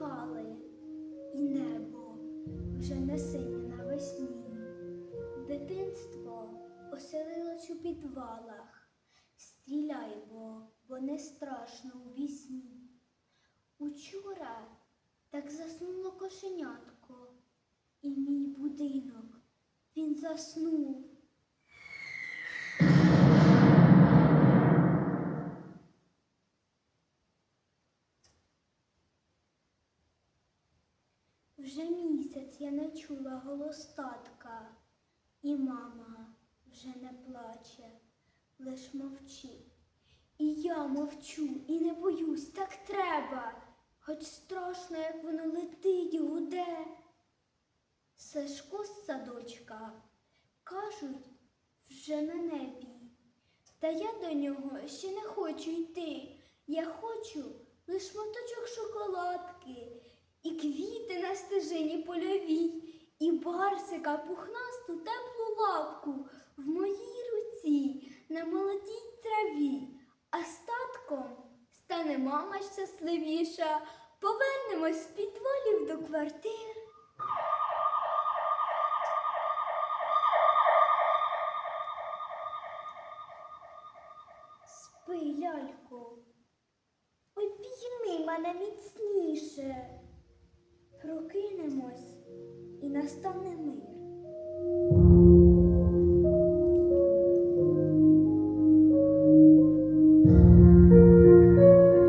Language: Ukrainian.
калає, і небо вже не синє навесні. Дитинство оселилось у підвалах, стріляй бо, бо не страшно у вісні. Учора так заснуло кошенятко, і мій будинок він заснув. Вже місяць я не чула голос татка, і мама вже не плаче, лиш мовчить. І я мовчу, і не боюсь, так треба, хоч страшно, як воно летить, гуде. Сашко з садочка, кажуть, вже на небі. Та я до нього ще не хочу йти. Я хочу лиш моточок шоколадки, і квіти стежині польовій, і барсика пухнасту теплу лапку в моїй руці на молодій траві. А з татком стане мама щасливіша. Повернемось з підвалів до квартир. Спи, лялько, обійми мене міцніше. Прокинемось і настане мир.